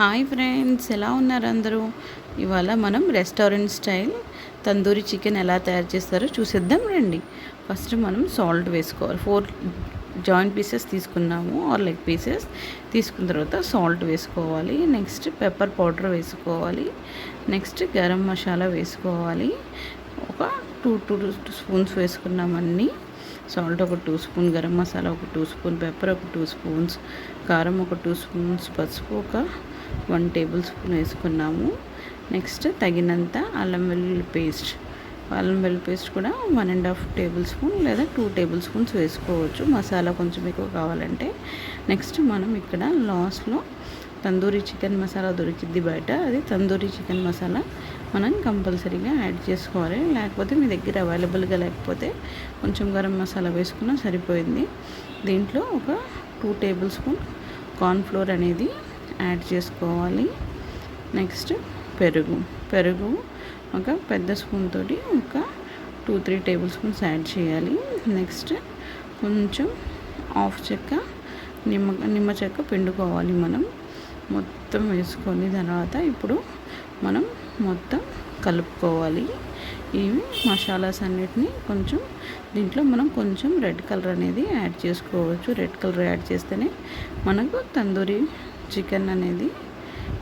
Hi friends ఎలా ఉన్నారు అందరూ? ఇవాళ మనం రెస్టారెంట్ స్టైల్ తందూరి చికెన్ ఎలా తయారు చేస్తారో చూసేద్దాం రండి. ఫస్ట్ మనం సాల్ట్ వేసుకోవాలి. ఫోర్ జాయింట్ పీసెస్ తీసుకున్నాము ఆర్ లెగ్ పీసెస్. తీసుకున్న తర్వాత సాల్ట్ వేసుకోవాలి. నెక్స్ట్ పెప్పర్ పౌడర్ వేసుకోవాలి. నెక్స్ట్ గరం మసాలా వేసుకోవాలి. ఒక టూ టూ స్పూన్స్ వేసుకున్నామన్నీ సాల్ట్ ఒక టూ స్పూన్ గరం మసాలా ఒక టూ స్పూన్ పెప్పర్ ఒక టూ స్పూన్స్ కారం ఒక టూ స్పూన్స్ పసుపు ఒక వన్ టేబుల్ స్పూన్ వేసుకున్నాము. నెక్స్ట్ తగినంత అల్లం వెల్లుల్లి పేస్ట్. అల్లం వెల్లుల్లి పేస్ట్ కూడా one and half tablespoon లేదా టూ టేబుల్ స్పూన్స్ వేసుకోవచ్చు. మసాలా కొంచెం ఎక్కువ కావాలంటే. నెక్స్ట్ మనం ఇక్కడ లాస్ట్లో తందూరి చికెన్ మసాలా దొరికిద్ది బయట. అది తందూరి చికెన్ మసాలా మనం కంపల్సరీగా యాడ్ చేసుకోవాలి. లేకపోతే మీ దగ్గర అవైలబుల్గా లేకపోతే కొంచెం గరం మసాలా వేసుకున్నా సరిపోయింది. దీంట్లో ఒక టూ టేబుల్ స్పూన్ కార్న్ఫ్లోర్ అనేది యాడ్ చేసుకోవాలి. నెక్స్ట్ పెరుగు. పెరుగు ఒక పెద్ద స్పూన్ తోటి ఒక two three tablespoons add చేయాలి. నెక్స్ట్ కొంచెం ఆఫ్ చెక్క నిమ్మ నిమ్మ చెక్క పిండుకోవాలి మనం. మొత్తం వేసుకొని తర్వాత ఇప్పుడు మనం మొత్తం కలుపుకోవాలి. ఇవి మసాలాస్ అన్నిటిని కొంచెం దీంట్లో మనం కొంచెం రెడ్ కలర్ అనేది యాడ్ చేసుకోవచ్చు. రెడ్ కలర్ యాడ్ చేస్తేనే మనకు తందూరి చికెన్ అనేది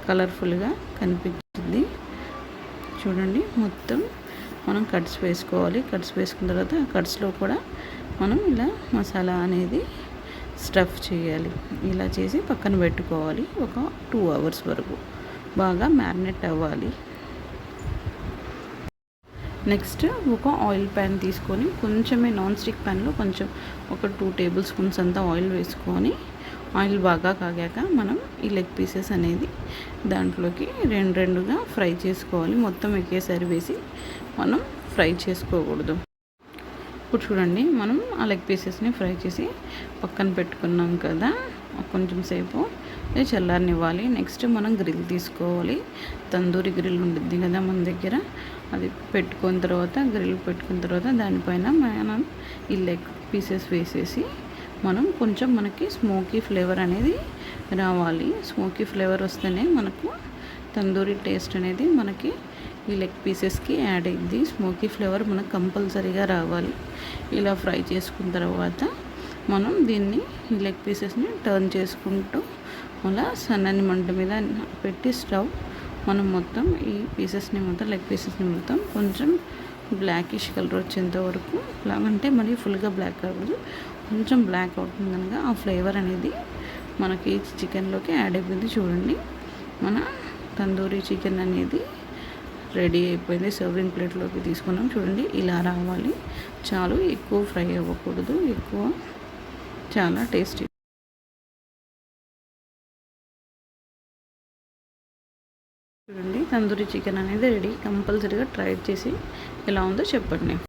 కలర్ఫుల్గా కనిపించింది. చూడండి మొత్తం మనం కట్స్ వేసుకోవాలి. కట్స్ వేసుకున్న తర్వాత ఆ కట్స్లో కూడా మనం ఇలా మసాలా అనేది స్టఫ్ చేయాలి. ఇలా చేసి పక్కన పెట్టుకోవాలి. ఒక టూ అవర్స్ వరకు. బాగా మ్యారినేట్ అవ్వాలి. నెక్స్ట్ ఒక ఆయిల్ ప్యాన్ తీసుకొని కొంచెమే నాన్ స్టిక్ ప్యాన్లో కొంచెం ఒక టూ టేబుల్ స్పూన్స్ అంతా ఆయిల్ వేసుకొని ఆయిల్ బాగా కాగాక మనం ఈ లెగ్ పీసెస్ అనేది దాంట్లోకి రెండు రెండుగా ఫ్రై చేసుకోవాలి. మొత్తం ఒకేసారి వేసి మనం ఫ్రై చేసుకోకూడదు. ఇప్పుడు చూడండి మనం ఆ లెగ్ పీసెస్ని ఫ్రై చేసి పక్కన పెట్టుకున్నాం కదా కొంచెం సేపు. చల్లారనివ్వాలి. నెక్స్ట్ మనం గ్రిల్ తీసుకోవాలి. తందూరి గ్రిల్ ఉంటుంది కదా మన దగ్గర. అది పెట్టుకున్న తర్వాత గ్రిల్ పెట్టుకున్న తర్వాత దానిపైన మనం ఈ లెగ్ పీసెస్ వేసేసి మనం కొంచెం మనకి స్మోకీ ఫ్లేవర్ అనేది రావాలి. స్మోకీ ఫ్లేవర్ వస్తేనే మనకు తందూరి టేస్ట్ అనేది మనకి ఈ లెగ్ పీసెస్కి యాడ్ అయింది స్మోకీ ఫ్లేవర్ మనకు కంపల్సరీగా రావాలి. ఇలా ఫ్రై చేసుకున్న తర్వాత మనం దీన్ని ఈ లెగ్ పీసెస్ని టర్న్ చేసుకుంటూ అలా సన్నని మంట మీద పెట్టి స్టవ్ మనం మొత్తం ఈ పీసెస్ని మొత్తం లెగ్ పీసెస్ని మొత్తం కొంచెం బ్లాకిష్ కలర్ వచ్చేంత వరకు అంటే మరి ఫుల్గా బ్లాక్ కాకూడదు. కొంచెం బ్లాక్ అవుతుంది కనుక ఆ ఫ్లేవర్ అనేది మనకి చికెన్లోకి యాడ్ అయిపోయింది చూడండి. మన తందూరి చికెన్ అనేది రెడీ అయిపోయింది. సర్వింగ్ ప్లేట్లోకి తీసుకున్నాం చూడండి. ఇలా రావాలి. చాలు ఎక్కువ ఫ్రై అవ్వకూడదు. ఎక్కువ చాలా టేస్టీ చూడండి తందూరి చికెన్ అనేది రెడీ. కంపల్సరీగా ట్రై చేసి ఎలా ఉందో చెప్పండి.